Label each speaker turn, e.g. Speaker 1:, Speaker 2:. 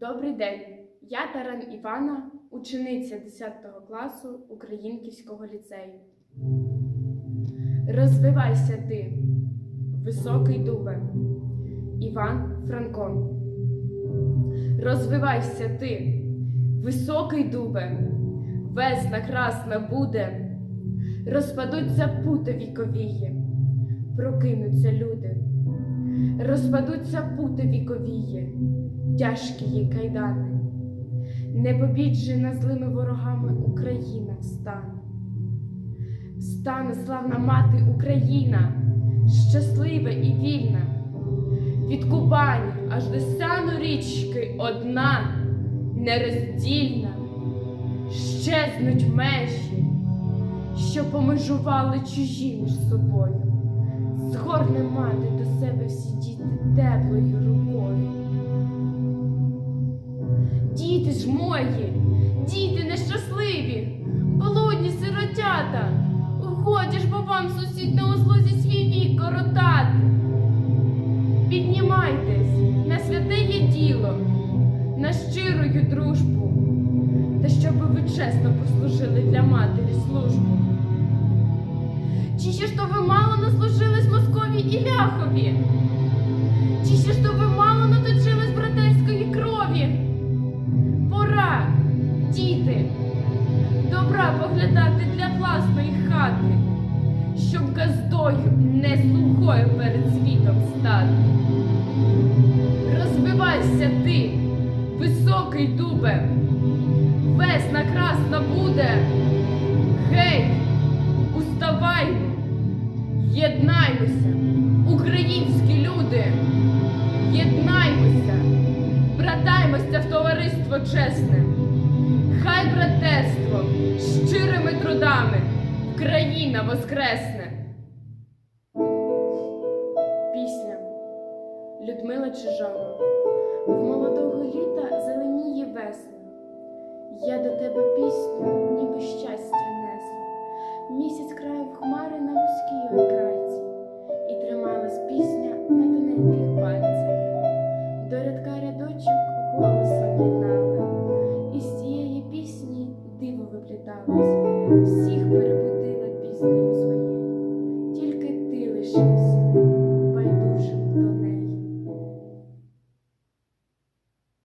Speaker 1: Добрий день. Я Таран Івана, учениця 10 класу Українківського ліцею. Розвивайся ти, високий дубе, Іван Франко. Розвивайся ти, високий дубе, весна красна буде, розпадуться пути віковії, прокинуться люди, розпадуться пути віковії, тяжкі є кайдани, непобіджена злими ворогами Україна встане. Встане славна мати Україна, щаслива і вільна, від Кубані аж до сяну річки одна, нероздільна, щезнуть межі, що помежували чужі між собою, згорне мати до себе всі діти теплою рукою. Діти ж мої, діти нещасливі, блудні сиротята, бо вам сусід на услузі свій вік коротати. Піднімайтесь на святе є діло, на щирою дружбу, та щоби ви чесно послужили для матері службу. Чи ще ж то ви мало наслужились Москові і? Чи ще ж то ви мало наточились братерської крові? Пора, діти, добра поглядати для власної хати, щоб газдою не слухою перед світом стати. Розвивайся ти, високий дубе, весна красна буде. Гей, уставаймо, єднаймося, українські люди, єднаймося, братаймося в товариство чесне. Хай братерство щирими трудами країна воскресне. Пісня Людмила Чижова В молодого літа зеленіє весна. Я до тебе пісню, всіх перемог.